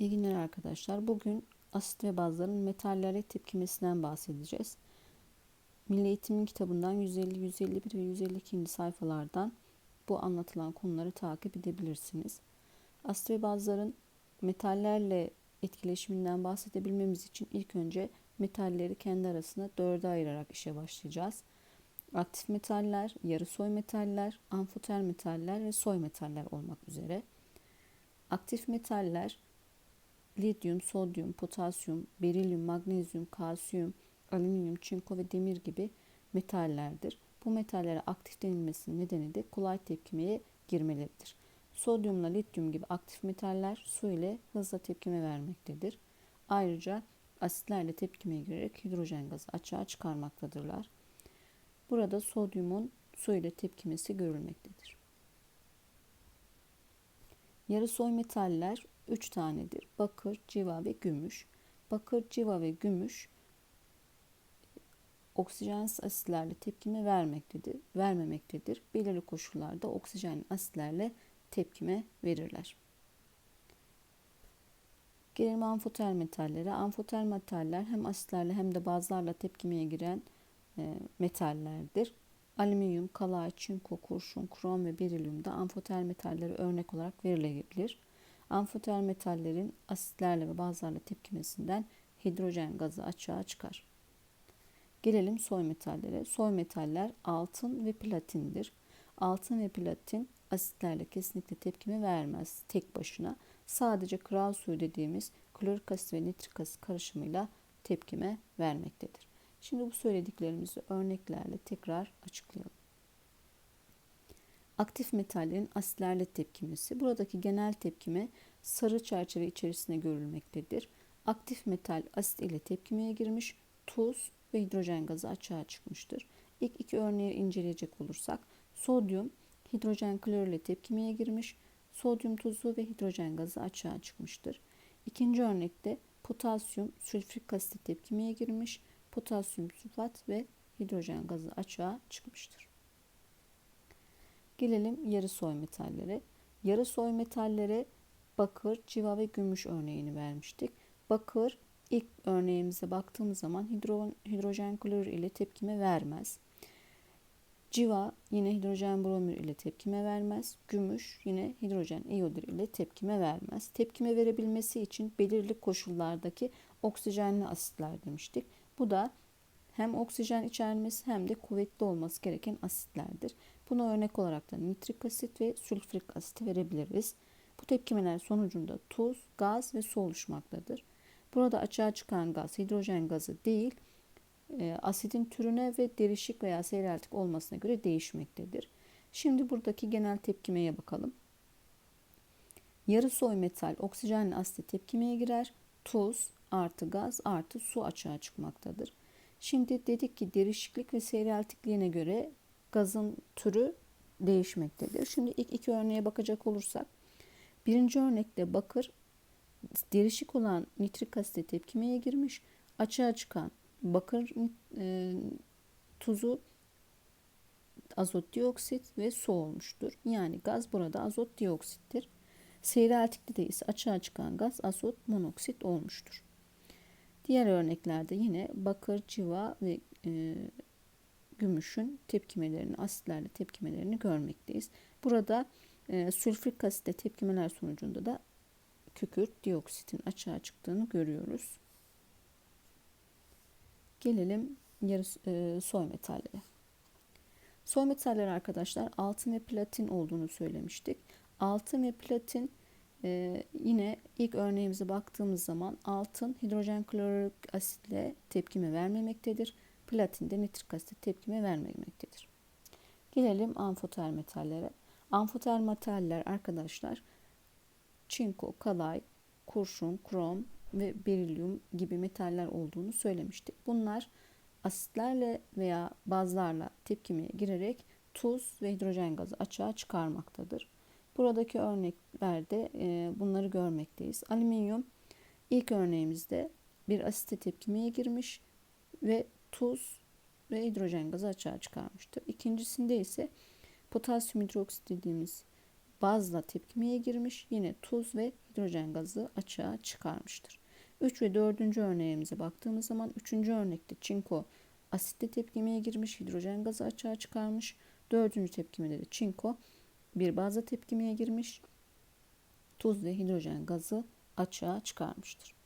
İyi günler arkadaşlar. Bugün asit ve bazların metallere tepkimesinden bahsedeceğiz. Milli Eğitim'in kitabından 150, 151 ve 152. sayfalardan bu anlatılan konuları takip edebilirsiniz. Asit ve bazların metallerle etkileşiminden bahsedebilmemiz için ilk önce metalleri kendi arasında dörde ayırarak işe başlayacağız. Aktif metaller, yarı soy metaller, amfoter metaller ve soy metaller olmak üzere. Aktif metaller lityum, sodyum, potasyum, berilyum, magnezyum, kalsiyum, alüminyum, çinko ve demir gibi metallerdir. Bu metallere aktif denilmesinin nedeni de kolay tepkimeye girmeleridir. Sodyumla lityum gibi aktif metaller su ile hızla tepkime vermektedir. Ayrıca asitlerle tepkimeye girerek hidrojen gazı açığa çıkarmaktadırlar. Burada sodyumun su ile tepkimesi görülmektedir. Yarı soy metaller 3 tanedir. Bakır, civa ve gümüş. Bakır, civa ve gümüş oksijen asitlerle tepkime vermektedir, vermemektedir. Belirli koşullarda oksijen asitlerle tepkime verirler. Gelelim amfoter metallere. Amfoter metaller hem asitlerle hem de bazlarla tepkimeye giren e, metallerdir. Alüminyum, kalay, çinko, kurşun, krom ve berilyum da amfoter metalleri örnek olarak verilebilir. Amfoter metallerin asitlerle ve bazlarla tepkimesinden hidrojen gazı açığa çıkar. Gelelim soy metallere. Soy metaller altın ve platindir. Altın ve platin asitlerle kesinlikle tepkime vermez tek başına. Sadece kral suyu dediğimiz klorik asit ve nitrik asit karışımıyla tepkime vermektedir. Şimdi bu söylediklerimizi örneklerle tekrar açıklayalım. Aktif metallerin asitlerle tepkimesi. Buradaki genel tepkime sarı çerçeve içerisinde görülmektedir. Aktif metal asit ile tepkimeye girmiş, tuz ve hidrojen gazı açığa çıkmıştır. İlk iki örneği inceleyecek olursak sodyum hidrojen klor ile tepkimeye girmiş, sodyum tuzu ve hidrojen gazı açığa çıkmıştır. İkinci örnekte potasyum sülfürik asit tepkimeye girmiş, potasyum sülfat ve hidrojen gazı açığa çıkmıştır. Gelelim yarı soy metallere. Yarı soy metallere bakır, civa ve gümüş örneğini vermiştik. Bakır ilk örneğimize baktığımız zaman hidro, hidrojen klorür ile tepkime vermez. Civa yine hidrojen bromür ile tepkime vermez. Gümüş yine hidrojen iyodür ile tepkime vermez. Tepkime verebilmesi için belirli koşullardaki oksijenli asitler demiştik. Bu da hem oksijen içermesi hem de kuvvetli olması gereken asitlerdir. Buna örnek olarak da nitrik asit ve sülfürik asit verebiliriz. Bu tepkimeler sonucunda tuz, gaz ve su oluşmaktadır. Burada açığa çıkan gaz hidrojen gazı değil, e, asidin türüne ve derişik veya seyreltik olmasına göre değişmektedir. Şimdi buradaki genel tepkimeye bakalım. Yarı soy metal oksijenli asit tepkimeye girer. Tuz artı gaz artı su açığa çıkmaktadır. Şimdi dedik ki derişiklik ve seyreltikliğine göre gazın türü değişmektedir. Şimdi ilk iki örneğe bakacak olursak birinci örnekte bakır derişik olan nitrik asite tepkimeye girmiş. Açığa çıkan bakır e, tuzu azot dioksit ve su olmuştur. Yani gaz burada azot dioksittir. Seyreltikli de ise açığa çıkan gaz azot monoksit olmuştur. Diğer örneklerde yine bakır, civa ve e, gümüşün tepkimelerini, asitlerle tepkimelerini görmekteyiz. Burada e, sülfürik asitle tepkimeler sonucunda da kükürt dioksitin açığa çıktığını görüyoruz. Gelelim yarı e, soy metallere. Soy metaller arkadaşlar altın ve platin olduğunu söylemiştik. Altın ve platin e, yine ilk örneğimize baktığımız zaman altın hidrojen klorik asitle tepkime vermemektedir. Platin de nitrik asit tepkime vermemektedir. Gelelim amfoter metallere. Amfoter metaller arkadaşlar çinko, kalay, kurşun, krom ve berilyum gibi metaller olduğunu söylemiştik. Bunlar asitlerle veya bazlarla tepkimeye girerek tuz ve hidrojen gazı açığa çıkarmaktadır. Buradaki örneklerde e, bunları görmekteyiz. Alüminyum ilk örneğimizde bir asite tepkimeye girmiş ve tuz ve hidrojen gazı açığa çıkarmıştır. İkincisinde ise potasyum hidroksit dediğimiz bazla tepkimeye girmiş. Yine tuz ve hidrojen gazı açığa çıkarmıştır. 3 ve 4. örneğimize baktığımız zaman 3. örnekte çinko asitte tepkimeye girmiş, hidrojen gazı açığa çıkarmış. 4. tepkimede de çinko bir bazla tepkimeye girmiş. Tuz ve hidrojen gazı açığa çıkarmıştır.